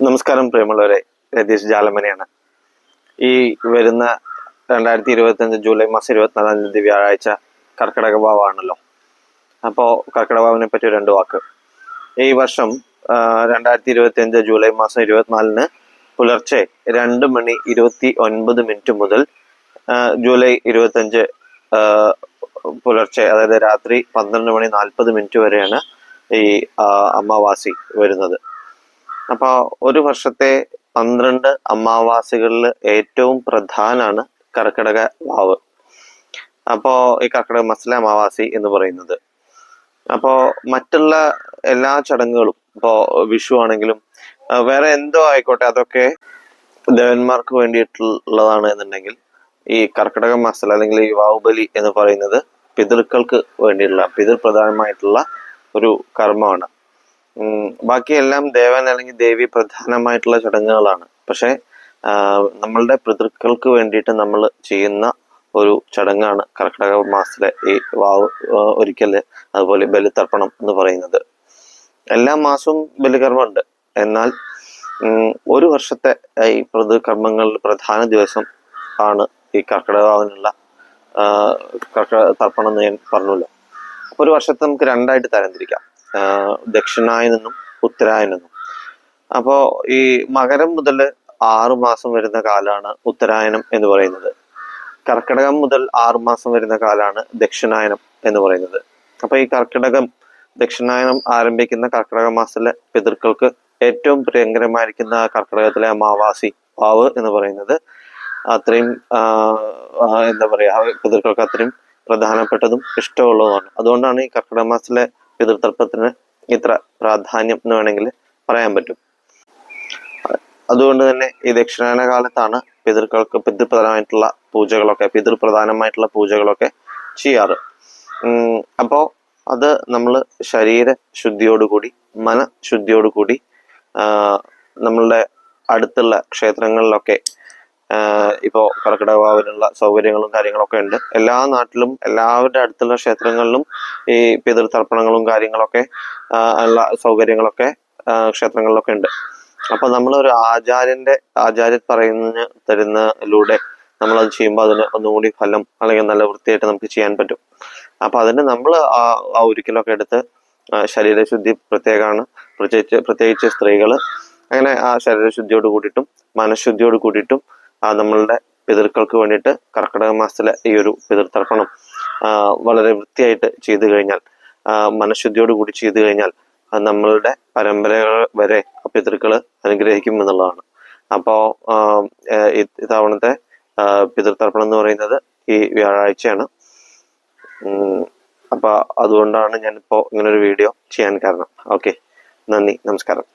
നമസ്കാരം പ്രിയമുള്ളവരെ രതീഷ് ജാലമനയാണ് ഈ വരുന്ന രണ്ടായിരത്തി ഇരുപത്തി അഞ്ച് ജൂലൈ മാസം ഇരുപത്തിനാലാം തീയതി വ്യാഴാഴ്ച കർക്കിടക ഭാവമാണല്ലോ അപ്പോൾ കർക്കിടക ഭാവിനെ പറ്റി രണ്ട് വാക്ക്. ഈ വർഷം രണ്ടായിരത്തി ഇരുപത്തി അഞ്ച് ജൂലൈ മാസം ഇരുപത്തിനാലിന് പുലർച്ചെ രണ്ട് മണി ഇരുപത്തി ഒൻപത് മിനിറ്റ് മുതൽ ജൂലൈ ഇരുപത്തഞ്ച് പുലർച്ചെ അതായത് രാത്രി പന്ത്രണ്ട് മണി നാൽപ്പത് മിനിറ്റ് വരെയാണ് ഈ അമ്മാവാസി വരുന്നത്. അപ്പൊ ഒരു വർഷത്തെ പന്ത്രണ്ട് അമാവാസികളിൽ ഏറ്റവും പ്രധാനാണ് കർക്കിടക വാവ് അപ്പോ ഈ കർക്കിടക മസല അമാവാസി എന്ന് പറയുന്നത്. അപ്പോ മറ്റുള്ള എല്ലാ ചടങ്ങുകളും ഇപ്പോ വിഷു ആണെങ്കിലും വേറെ എന്തോ ആയിക്കോട്ടെ അതൊക്കെ ദേവന്മാർക്ക് വേണ്ടിയിട്ടുള്ളതാണ് എന്നുണ്ടെങ്കിൽ ഈ കർക്കിടക മസല അല്ലെങ്കിൽ ഈ വാവുബലി എന്ന് പറയുന്നത് പിതൃക്കൾക്ക് വേണ്ടിയുള്ള പിതൃപ്രധാനമായിട്ടുള്ള ഒരു കർമ്മമാണ്. ബാക്കിയെല്ലാം ദേവൻ അല്ലെങ്കിൽ ദേവി പ്രധാനമായിട്ടുള്ള ചടങ്ങുകളാണ്. പക്ഷെ നമ്മളുടെ പിതൃക്കൾക്ക് വേണ്ടിയിട്ട് നമ്മൾ ചെയ്യുന്ന ഒരു ചടങ്ങാണ് കർക്കിടക മാസത്തിലെ ഈ വാവ് ഒരിക്കൽ അതുപോലെ ബലിതർപ്പണം എന്ന് പറയുന്നത്. എല്ലാ മാസവും ബലികർമ്മമുണ്ട്. എന്നാൽ ഒരു വർഷത്തെ ഈ പ്രതികർമ്മങ്ങളിൽ പ്രധാന ദിവസം ആണ് ഈ കർക്കിടകാവിനുള്ള കർക്കിടക തർപ്പണം എന്ന് ഞാൻ പറഞ്ഞല്ലോ. ഒരു വർഷത്തെ നമുക്ക് രണ്ടായിട്ട് തരംതിരിക്കാം ദക്ഷിണായനെന്നും ഉത്തരായനെന്നും അപ്പോൾ ഈ മകരം മുതൽ ആറു മാസം വരുന്ന കാലാണ് ഉത്തരായനം എന്ന് പറയുന്നത്. കർക്കിടകം മുതൽ ആറു മാസം വരുന്ന കാലാണ് ദക്ഷിണായനം എന്ന് പറയുന്നത്. അപ്പൊ ഈ കർക്കിടകം ദക്ഷിണായനം ആരംഭിക്കുന്ന കർക്കിടക മാസത്തിലെ പിതൃക്കൾക്ക് ഏറ്റവും പ്രിയങ്കരമായിരിക്കുന്ന കർക്കിടകത്തിലെ അമാവാസി വാവ് എന്ന് പറയുന്നത് അത്രയും എന്താ പറയാ പിതൃക്കൾക്ക് അത്രയും പ്രധാനപ്പെട്ടതും ഇഷ്ടമുള്ളതുമാണ്. അതുകൊണ്ടാണ് ഈ കർക്കിടക മാസത്തിലെ പിതൃതർപ്പത്തിന് ഇത്ര പ്രാധാന്യം എന്ന് വേണമെങ്കിൽ പറയാൻ പറ്റും. അതുകൊണ്ട് തന്നെ ഈ ദക്ഷിണായന കാലത്താണ് പിതൃക്കൾക്ക് പിതൃപ്രധാനമായിട്ടുള്ള പൂജകളൊക്കെ പിതൃപ്രധാനമായിട്ടുള്ള പൂജകളൊക്കെ ചെയ്യാറ്. അപ്പോൾ അപ്പോ അത് നമ്മൾ ശരീര ശുദ്ധിയോടുകൂടി മനഃശുദ്ധിയോടുകൂടി നമ്മളുടെ അടുത്തുള്ള ക്ഷേത്രങ്ങളിലൊക്കെ ഇപ്പോ കർക്കിടകവാവിനുള്ള സൗകര്യങ്ങളും കാര്യങ്ങളൊക്കെ ഉണ്ട്. എല്ലാ നാട്ടിലും എല്ലാവരുടെ അടുത്തുള്ള ക്ഷേത്രങ്ങളിലും ഈ പിതൃതർപ്പണങ്ങളും കാര്യങ്ങളൊക്കെ ഉള്ള സൗകര്യങ്ങളൊക്കെ ക്ഷേത്രങ്ങളിലൊക്കെ ഉണ്ട്. അപ്പൊ നമ്മൾ ഒരു ആചാര്യന്റെ ആചാര്യ പറയുന്ന തരുന്നതിലൂടെ നമ്മൾ അത് ചെയ്യുമ്പോൾ അതിന് ഒന്നുകൂടി ഫലം അല്ലെങ്കിൽ നല്ല വൃത്തിയായിട്ട് നമുക്ക് ചെയ്യാൻ പറ്റും. അപ്പൊ അതിന് നമ്മൾ ആ ഒരിക്കലൊക്കെ എടുത്ത് ശരീരശുദ്ധി പ്രത്യേകമാണ്. പ്രത്യേകിച്ച് പ്രത്യേകിച്ച് സ്ത്രീകൾ അങ്ങനെ ആ ശരീരശുദ്ധിയോട് കൂടിയിട്ടും മനഃശുദ്ധിയോട് കൂടിയിട്ടും നമ്മളുടെ പിതൃക്കൾക്ക് വേണ്ടിയിട്ട് കർക്കിടക മാസത്തിലെ ഈ ഒരു പിതൃതർപ്പണം വളരെ വൃത്തിയായിട്ട് ചെയ്തു കഴിഞ്ഞാൽ മനഃശുദ്ധിയോട് കൂടി ചെയ്തു കഴിഞ്ഞാൽ നമ്മളുടെ പരമ്പരകൾ വരെ പിതൃക്കൾ അനുഗ്രഹിക്കും എന്നുള്ളതാണ്. അപ്പോൾ ഇത്തവണത്തെ പിതൃതർപ്പണം എന്ന് പറയുന്നത് ഈ വ്യാഴാഴ്ചയാണ്. അപ്പോൾ അപ്പൊ അതുകൊണ്ടാണ് ഞാനിപ്പോ ഇങ്ങനൊരു വീഡിയോ ചെയ്യാൻ കാരണം. ഓക്കെ നന്ദി നമസ്കാരം.